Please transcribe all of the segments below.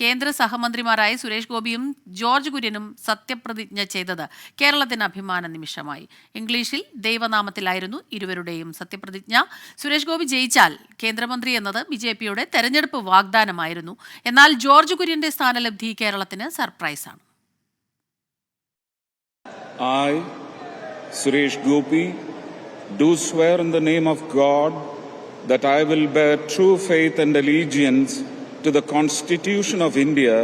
കേന്ദ്ര സഹമന്ത്രിമാരായ സുരേഷ് ഗോപിയും ജോർജ് കുര്യനും സത്യപ്രതിജ്ഞ ചെയ്തത് കേരളത്തിന് അഭിമാന നിമിഷമായി. ഇംഗ്ലീഷിൽ ദൈവനാമത്തിലായിരുന്നു ഇരുവരുടെയും സത്യപ്രതിജ്ഞ. സുരേഷ് ഗോപി ജയിച്ചാൽ കേന്ദ്രമന്ത്രി എന്നത് ബി ജെ പിയുടെ തെരഞ്ഞെടുപ്പ് വാഗ്ദാനമായിരുന്നു. എന്നാൽ ജോർജ് കുര്യന്റെ സ്ഥാനലബ്ധി കേരളത്തിന് സർപ്രൈസാണ് I, Suresh Gopi, swear in the name of God that I will bear true faith and allegiance to the Constitution of India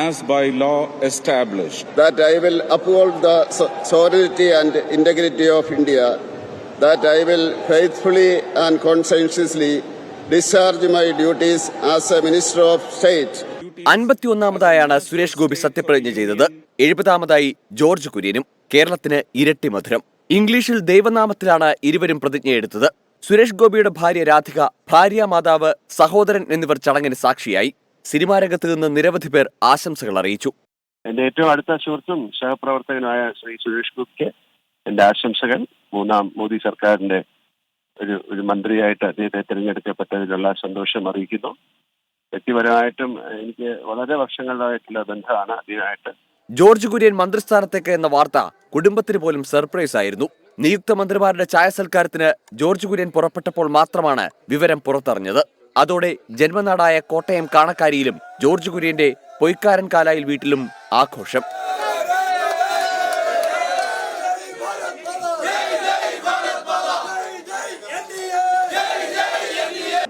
as by law established. that I will uphold the sovereignty and integrity of India, that I will faithfully and conscientiously discharge my duties as a Minister of State അൻപത്തിയൊന്നാമതായാണ് Suresh Gopi സത്യപ്രതിജ്ഞ ചെയ്തത് എഴുപതാമതായി George കുര്യനും കേരളത്തിന് ഇരട്ടി മധുരം ഇംഗ്ലീഷിൽ ദൈവനാമത്തിലാണ് ഇരുവരും പ്രതിജ്ഞയെടുത്തത് സുരേഷ് ഗോപിയുടെ ഭാര്യ രാധിക ഭാര്യ മാതാവ് സഹോദരൻ എന്നിവർ ചടങ്ങിന് സാക്ഷിയായി. സിനിമാ രംഗത്ത് നിന്ന് നിരവധി പേർ ആശംസകൾ അറിയിച്ചു. എന്റെ ഏറ്റവും അടുത്ത സുഹൃത്തും സഹപ്രവർത്തകനുമായ ശ്രീ സുരേഷ് ഗോപിക്ക് എന്റെ ആശംസകൾ. മൂന്നാം മോദി സർക്കാരിന്റെ ഒരു ഒരു മന്ത്രിയായിട്ട് അദ്ദേഹത്തെ തിരഞ്ഞെടുക്കപ്പെട്ടതിലുള്ള സന്തോഷം അറിയിക്കുന്നു. വ്യക്തിപരമായിട്ടും എനിക്ക് വളരെ വർഷങ്ങളായിട്ടുള്ള ബന്ധമാണ് അദ്ദേഹമായിട്ട് ജോർജ് കുര്യൻ മന്ത്രിസ്ഥാനത്തേക്ക് എന്ന വാർത്ത കുടുംബത്തിന് പോലും സർപ്രൈസ് ആയിരുന്നു നിയുക്ത മന്ത്രിമാരുടെ ചായ സൽക്കാരത്തിന് ജോർജ് കുര്യൻ പുറപ്പെട്ടപ്പോൾ മാത്രമാണ് വിവരം പുറത്തറിഞ്ഞത്. അതോടെ ജന്മനാടായ കോട്ടയം കാണക്കാരിയിലും ജോർജ് കുര്യന്റെ പൊയ്ക്കാരൻ കാലായിൽ വീട്ടിലും ആഘോഷം.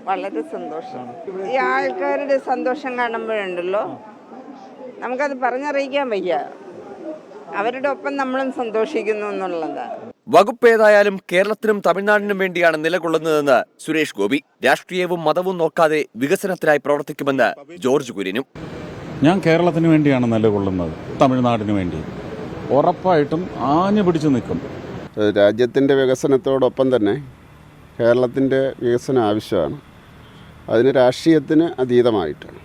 വളരെ സന്തോഷം. ഈ ആൾക്കാരുടെ സന്തോഷം കാണുമ്പോഴുണ്ടല്ലോ. നമുക്കത് പറഞ്ഞറിയിക്കാൻ വയ്യ. അവരുടെ ഒപ്പം നമ്മളും സന്തോഷിക്കുന്നു എന്നുള്ളത്. വകുപ്പ് ഏതായാലും കേരളത്തിനും തമിഴ്നാടിനും വേണ്ടിയാണ് നിലകൊള്ളുന്നതെന്ന് സുരേഷ് ഗോപി. രാഷ്ട്രീയവും മതവും നോക്കാതെ വികസനത്തിനായി പ്രവർത്തിക്കുമെന്ന് ജോർജ് കുര്യനും. ഞാൻ കേരളത്തിന് വേണ്ടിയാണ് നിലകൊള്ളുന്നത് തമിഴ്നാടിന് വേണ്ടി. ഉറപ്പായിട്ടും ആഞ്ഞു പിടിച്ചു നിൽക്കും. രാജ്യത്തിന്റെ വികസനത്തോടൊപ്പം തന്നെ കേരളത്തിന്റെ വികസനം ആവശ്യമാണ്. അതിന് രാഷ്ട്രീയത്തിന് അതീതമായിട്ടാണ്.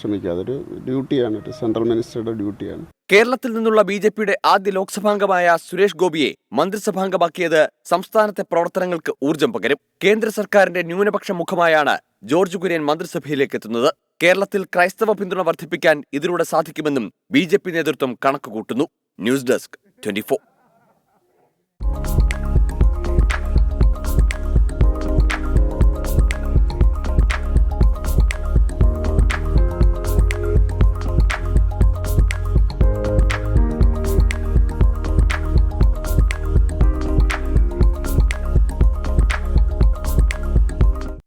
ശ്രമിക്കുക. അതൊരു ഡ്യൂട്ടിയാണ് ഒരു സെൻട്രൽ മിനിസ്റ്ററുടെ ഡ്യൂട്ടിയാണ്. കേരളത്തിൽ നിന്നുള്ള ബി ജെ പിയുടെ ആദ്യ ലോക്സഭാംഗമായ സുരേഷ് ഗോപിയെ മന്ത്രിസഭാംഗമാക്കിയത് സംസ്ഥാനത്തെ പ്രവർത്തനങ്ങൾക്ക് ഊർജം പകരും. കേന്ദ്ര സർക്കാരിന്റെ ന്യൂനപക്ഷ മുഖമായാണ് ജോർജ് കുര്യൻ മന്ത്രിസഭയിലേക്ക് എത്തുന്നത്. കേരളത്തിൽ ക്രൈസ്തവ പിന്തുണ വർദ്ധിപ്പിക്കാൻ ഇതിലൂടെ സാധിക്കുമെന്നും ബി നേതൃത്വം കണക്കുകൂട്ടുന്നു. News desk twenty